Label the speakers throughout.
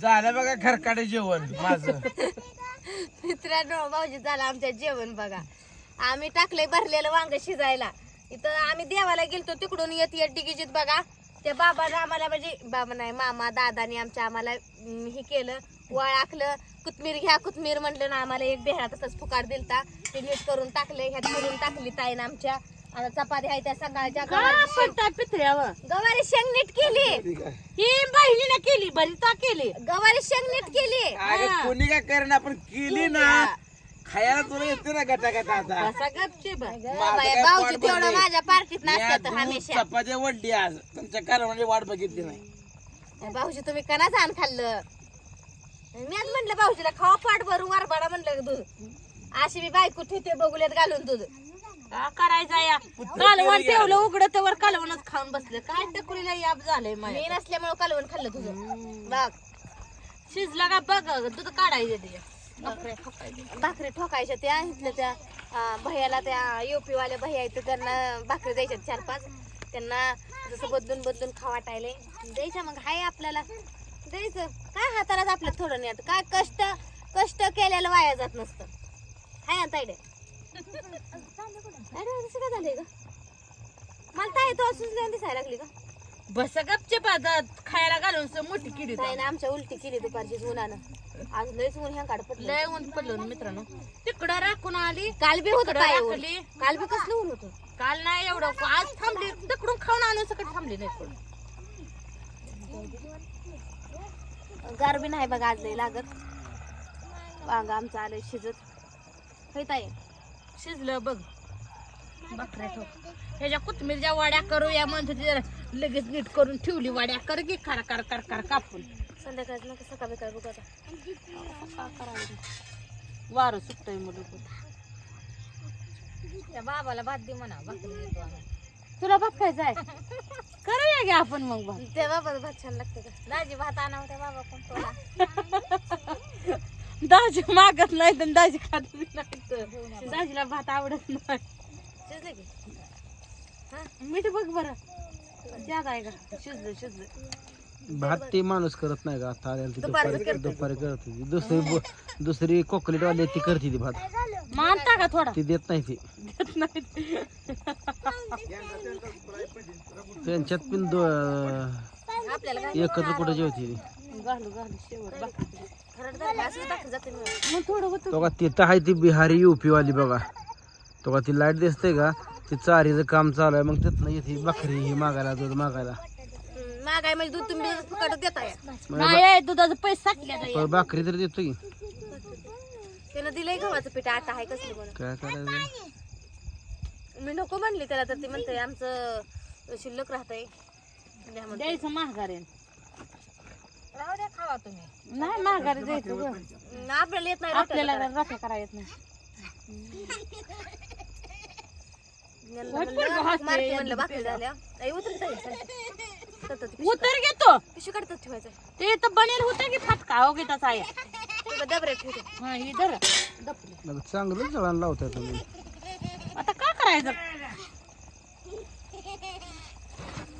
Speaker 1: झालं बघा खरकाडे जेवण माझं.
Speaker 2: मित्रांनो भाऊजी झालं आमच्या जेवण बघा. आम्ही टाकलंय भरलेलं वांग शिजायला. इथं आम्ही देवाला गेलतो तिकडून येत येत डिगीजीत बघा. त्या बाबानं आम्हाला म्हणजे बाबा नाही मामा दादाने आमच्या आम्हाला अं, हे केलं वळ आखलं. कुथमीर घ्या कुथमीर म्हटलं ना आम्हाला एक बेहरा तसंच फुकार दिलता. ते नीट करून टाकले ह्यात करून टाकली ताईनं आमच्या. आता चपात्या आहे त्या सकाळच्या गवारीची शेंग-
Speaker 3: पडतात पित्र्यावर
Speaker 2: गवारी शेंग नीट केली.
Speaker 3: ही बहिणीने केली भरिता केली.
Speaker 2: गवारी शेंग नीट केली.
Speaker 1: अरे कोणी काय करेन आपण केली ना. खायला तुला येते ना गटा गटा आता.
Speaker 3: असा गपचे बा
Speaker 2: अगं
Speaker 1: माझं
Speaker 2: बाई,
Speaker 1: काय
Speaker 2: भाऊजी
Speaker 1: पोट
Speaker 2: तेवढं
Speaker 1: भरलंय.
Speaker 2: माझ्या पार्टीत
Speaker 1: या
Speaker 2: नसतात
Speaker 1: दूध
Speaker 2: हमेशा.
Speaker 1: चपात्या वडली आज. तुमच्या कारवाने वाट बघितली नाही.
Speaker 2: भाऊजी तुम्ही कना छान खाल्लं. मीच म्हटलं भाऊजीला खावा पाठ भरून वारबाडा म्हणलं दूध अशी मी बायको ठेवते बघुल्यात घालून दूध.
Speaker 3: का करायचा या. कालवण ठेवलं उघडत वर कालवणच खाऊन बसले. काय टकुरीला याप झालंय
Speaker 2: मी
Speaker 3: माझ्या
Speaker 2: नसल्यामुळे कालवण खाल्लं तुझं. बघ.
Speaker 3: शिजला का बघ दूध काढायचं ते. ठोकायच्या.
Speaker 2: भाकरी ठोकायच्या त्या इथल्या त्या अं, भैयाला त्या युपी वाल्या भैया आहेत त्यांना भाकरी द्यायच्या चार पाच. त्यांना जसं बदलून बदलून खा वाटायले द्यायच्या मग हाय आपल्याला. द्यायचं. काय हातालाच आपलं थोडं नाही काय कष्ट कष्ट केलेलं वाया जात नसतं. हाय ना ताईडे कसं काय झालंय ग? मला ताई तो असून दिसायला लागली का
Speaker 3: बस गपचे पादात खायला घालून असं मोठी किडी
Speaker 2: ताईनं आमच्या उलटी केली दुपारची उन्हानं आज लयच ऊन ह्या काढ पडलं.
Speaker 3: लय ऊन पडलं ना मित्रांनो. तिकडं राखून आली
Speaker 2: काल बी होतं
Speaker 3: तिकडं
Speaker 2: ताई ऊन.
Speaker 3: राखली.
Speaker 2: काल बी कसलं ऊन होतं?
Speaker 3: काल नाही एवढं. आज थांबली. तिकडून खाऊन आणून सकट थांबली नाही कोण
Speaker 2: गार बी नाही बघा आज लय लागत. वांग आमचं आलंय शिजत. होय ताई?
Speaker 3: शिजलं बघ. बकऱ्या ठोक ह्याच्या कोथमीरच्या वाड्या करूया म्हणतो लगेच नीट करून ठेवली वाड्या. कर की खरा कर कर कर कापून.
Speaker 2: संध्याकाळच नका सकाळ बिकाळ बघू आता.
Speaker 3: वारं सुटतंय मुलं
Speaker 2: त्या बाबाला भात दे म्हणा
Speaker 3: तुला भात खायचा आहे? करूया की आपण मग भात?
Speaker 2: त्या बाबाला भात छान लागतं का? दाजी भात आणावं त्या बाबा कोण थोडा.
Speaker 3: दाजी मागत नाही तर दाजी खात नाही तर. दाजीला भात आवडत नाही.
Speaker 2: शिजलं की?
Speaker 3: मीठ बघ बरं. त्यात आहे का? शिजलं शिजलं.
Speaker 4: भात ते माणूस करत नाही का? आता आल्याला ती दुपारी
Speaker 2: करते.
Speaker 4: दुपारी करत होती. दुसरी ब- दुसरी कोकलेट वाली ती करते ती भात.
Speaker 3: मानता का थोडा?
Speaker 4: ती देत नाही ती.
Speaker 3: देत नाही
Speaker 4: त्यांच्यात पण दो-
Speaker 2: आपल्याला काय
Speaker 4: एकत्र कुठे जेवते ती?
Speaker 3: घालू घालू शेवट बाकी
Speaker 4: तो का तिथं आहे ती बिहारी युपी वाली बघा. तो का ती लाइट दिसते का? ती चारीचं काम चालू आहे. मग तिथनं येते बकरी ही मागायला दूध मागायला.
Speaker 2: मागाय म्हणजे दूध तुम्ही फुकट देताय.
Speaker 3: नाही आहे, दुधाचं पैसे साठले आता
Speaker 4: पण भाकरी तर देतो की.
Speaker 2: त्यानं दिलंय गव्हाचं पीठ आता आहे कसलं म्हणून
Speaker 4: काय करायचं?
Speaker 2: मी नको म्हणली त्याला तर ती म्हणते आमचं शिल्लक राहतंय.
Speaker 3: द्यायचं महागारे
Speaker 2: राहू द्या खावा तुम्ही.
Speaker 3: नाही गं.
Speaker 2: हम्म, आपल्याला येत नाही
Speaker 3: आपल्याला करायला येत नाही.
Speaker 2: करायला.
Speaker 3: वाट
Speaker 2: म्हणलं,
Speaker 3: बघ, हात
Speaker 2: मारते
Speaker 3: आहे,
Speaker 2: म्हणलं
Speaker 3: या
Speaker 2: भाकरी झाल्या. आई उतर की ताई, चल. तर ती पिशवी
Speaker 3: उतर घेतो.
Speaker 2: काढ- पिशवी काढतात ठेवायचं.
Speaker 3: ते तर बनेल होतं की फाटका हो घेता आहे
Speaker 2: तुझं डबऱ्यात ठेवते.
Speaker 3: हा ही धर. दपली.
Speaker 4: मग चांगलं जळण लावताय तुम्ही.
Speaker 3: आता काय करायचं?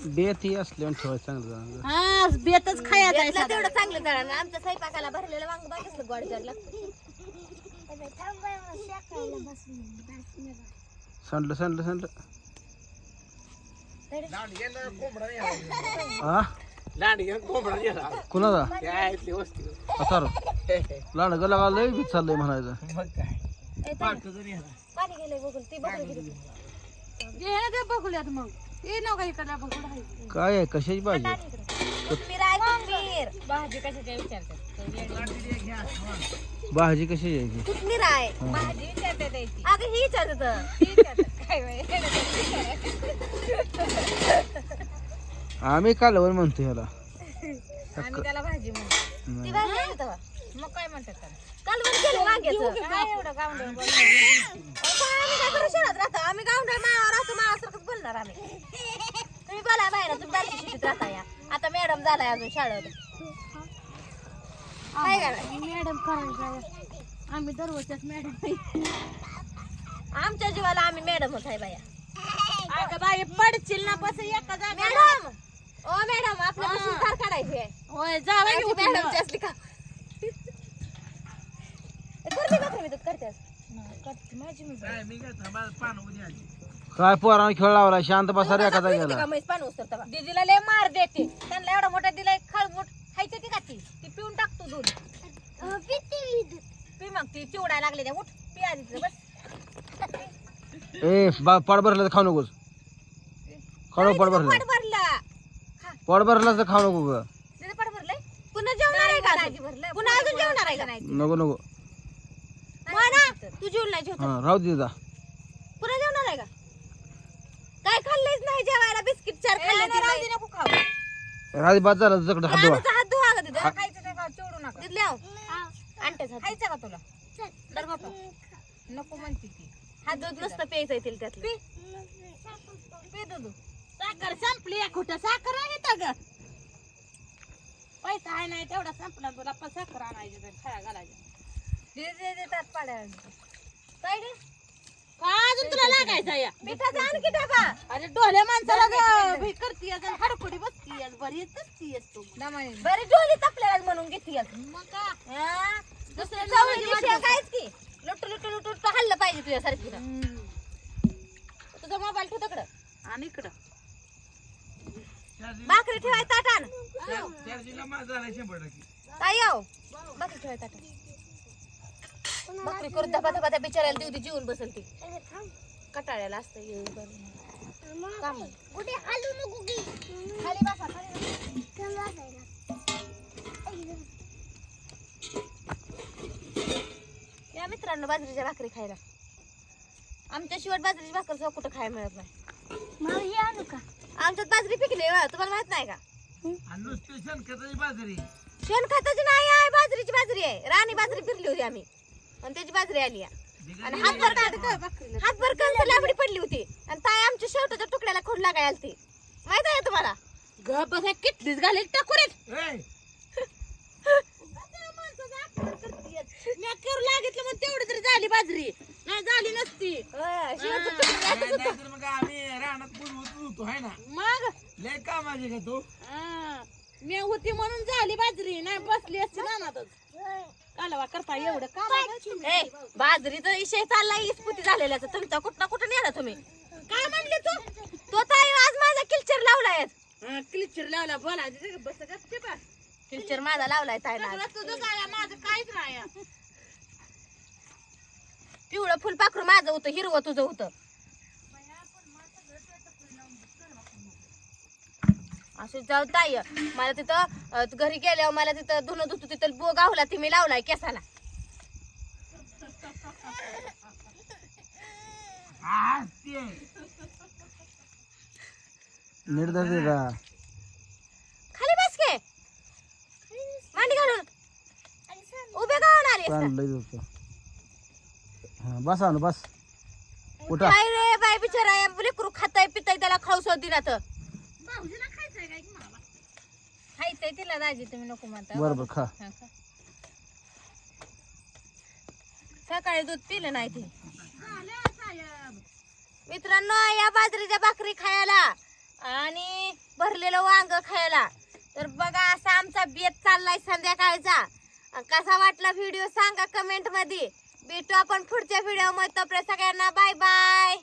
Speaker 4: बेत ही असल्यावर ठेवायचं चांगलं.
Speaker 3: हा बेतच खायचं आहे साधं.
Speaker 2: तेवढं चांगलं जळण आमच्या स्वयंपाकाला भरलेलं वांग बाकीच गोड लागतं
Speaker 4: सांडलं सांडलं सांडलं.
Speaker 1: लांड घेऊन कोंबडा गेला
Speaker 4: कुणाचा
Speaker 1: काय इथली वस्ती
Speaker 4: अथार लाड गला लय बी चाललंय म्हणायचं.
Speaker 1: मग काय पाहतो तरी याला.
Speaker 2: पाणी गेलंय बघून. ती बघून गेली.
Speaker 3: ये ना ते बघूयात मग. ये आहे.
Speaker 4: काय आहे? कशाची भाजी?
Speaker 2: आहे
Speaker 3: भाजी कशाच्या विचारतात
Speaker 4: भाजी कशी
Speaker 2: आहे
Speaker 3: भाजी विचारतात त्याची.
Speaker 2: अगं ही विचारत
Speaker 4: आम्ही कालवर म्हणतो ह्याला.
Speaker 3: आम्ही त्याला भाजी म्हणतो.
Speaker 2: ती भाजी आहे तेव्हा.
Speaker 3: मग काय म्हणतात त्याला?
Speaker 2: काल पण केलं वांग्याचं
Speaker 3: काय एवढं गावंढळ
Speaker 2: अहो, पण आम्ही काय करू शहरात राहतो? आम्ही गावंढळ माळावर राहतो माळासारखंच बोलणार आम्ही. तुम्ही बोला बाहेर तुम्ही बारकी शिटीत राहता या? आता मॅडम झालाय अजून शाळेत. काय करायचं
Speaker 3: मॅडम आम्ही दररोजच्याच मॅडम
Speaker 2: आमच्या जीवाला आम्ही मॅडम होत आहे बाया.
Speaker 3: अगं बाई पडशील ना बस एका जागी
Speaker 2: मॅडम! ओ मॅडम. सुधार काढायची आहे.
Speaker 3: होय जावा.
Speaker 2: मॅडमची असली का? करते
Speaker 3: माझी.
Speaker 1: काय मी काय थांबा पान उद्या आली
Speaker 4: काय पोरानं खेळ लावला? शांत बसा रे एखादा
Speaker 2: का
Speaker 4: गेला.
Speaker 2: म्हैस उचलता
Speaker 3: दीदीला लय मार देते. त्यांना एवढा मोठा दिलाय खळबूट खायचं ती का ती? ती पिऊन टाकतो दूध. पी मग ती चिवडा लागले त्या उठ पी आधी बस.
Speaker 4: ए बा पोट भरलं तर खाऊ नकोस. खाऊ नको पोट भरलं.
Speaker 2: पोट भरलं.
Speaker 4: पोट भरलं तर खाऊ नको ग.
Speaker 2: पोट भरलंय? पुन्हा जेवणार आहे का. पुन्हा अजून जेवणार आहे का?
Speaker 4: नको नको.
Speaker 2: म्हणा तू जेवत?
Speaker 4: हा राहू दे जा.
Speaker 2: पुन्हा जेवणार आहे का? काय खाल्लंच नाही जेवायला? बिस्किट चार खाल्ले
Speaker 3: दे, नको खाऊ.
Speaker 4: हात धुवा.
Speaker 2: हात धुवा का तिथं.
Speaker 3: खायचं ते खा चिवडू नका.
Speaker 2: तिथले आव आणतेच हात
Speaker 3: खायचं का तुला? तर बापा नको म्हणते ती.
Speaker 2: हात दूध नसतं प्यायचं येतील त्यातलं.
Speaker 3: पी. दूध. साखर संपली या कुठं साखर आहे तर ग. पैसा आहे नाही तेवढा संपला तुला पण साखर आणायची तर खाया घालायची.
Speaker 2: दे दे दे त्यात पाड्या काय रे
Speaker 3: का अजून तुला लागायचा या
Speaker 2: मिठाचा आण की डबा
Speaker 3: अरे डोल्या माणसाला ग भी करतीय हडकुडी बसतीय बरी असतीयस तू.
Speaker 2: बरे डोली तपल्याला म्हणून घेते
Speaker 3: मग का?
Speaker 2: दुसऱ्या जवळ कायच की? लुटू लुटू लुटू लुटू हल्लं पाहिजे तुझ्यासारखी तुझा मोबाईल ठेव तिकडं.
Speaker 3: आणि इकडं.
Speaker 2: भाकरी ठेवाय ताट आण.
Speaker 1: चार्जिंगला माझा झाला शंभर टक्के.
Speaker 2: काय येऊ भाकरी ठेवाय ताट आण. भाकरी करून धबा धबा त्या बिचारायला देऊ दे जीवन बसल ती. कटाळ्याला असतं येऊ बरं. काम आहे. खाली बसा, खाली बसा. या मित्रांनो बाजरीच्या भाकरी खायला. आमच्या शिवाय बाजरीची भाकर सुद्धा कुठं खायला मिळत नाही. आमच्यात बाजरी पिकली तुम्हाला माहीत नाही का?
Speaker 1: आणि नुसती शेणखताची बाजरी.
Speaker 2: शेणखताची नाही आहे बाजरीची बाजरी आहे. राणी बाजरी फिरली होती आम्ही. आणि त्याची बाजरी आली. आणि हातभर हातभर कंस लांबडी पडली होती. आणि ताई आमच्या शेवटाच्या तुकड्याला खोड लागाय आलती. माहीत आहे तुम्हाला?
Speaker 3: ग बसा किटलीच घालेल टाकुरेत
Speaker 1: ए,
Speaker 3: मी करू लागितलं मग तेवढी तरी झाली बाजरी. नाही झाली नसती.
Speaker 1: नाही-
Speaker 2: होतं.
Speaker 1: नाहीतर मग आम्ही रानात बोलवत होतो हाय ना?
Speaker 3: मग?
Speaker 1: लय कामाचे का तू?
Speaker 3: हा, मी होती म्हणून झाली बाजरी नाही बसली असती रानातच. कालवा करता एवढं
Speaker 2: ए बाजरीचा विषय चाललाय इस्पुती झालेल्याचा. तुमचा कुठं कुठं नेला तुम्ही.
Speaker 3: काय म्हणले तू?
Speaker 2: तो ताई आज माझा किलचर लावलाय.
Speaker 3: क्लिचर लावला बोला बस
Speaker 2: किलचर माझा लावलाय ताईला आज.
Speaker 3: तुझं काय माझं काहीच नाही.
Speaker 2: पिवळं फुल पाखरू माझं होतं हिरवं तुझं होतं. असं जाऊ ताई मला तिथं अं, घरी गेल्यावर मला तिथं धुणं धुतो तिथं बो गावला ती मी लावलाय केसाला. खाली बस के. मांडी घालून. उभे गावून आली
Speaker 4: होतं. हा बसा ना बस. उठा.
Speaker 2: काय रे बाय बिचारा या लेकरू खाताय पिताय त्याला खाऊ सो दिला तर.
Speaker 3: खायचंय तिला दाजी तुम्ही नको म्हणता.
Speaker 4: बरोबर खा.
Speaker 2: सकाळी दूध पिलं नाही ते. मित्रांनो या बाजरीच्या भाकरी खायला आणि भरलेलं वांग खायला. तर बघा असा आमचा बेत चाललाय संध्याकाळचा. अन कसा वाटला व्हिडिओ सांगा कमेंटमध्ये भेटू आपण पुढच्या व्हिडिओमध्ये तोपर्यंत सगळ्यांना बाय बाय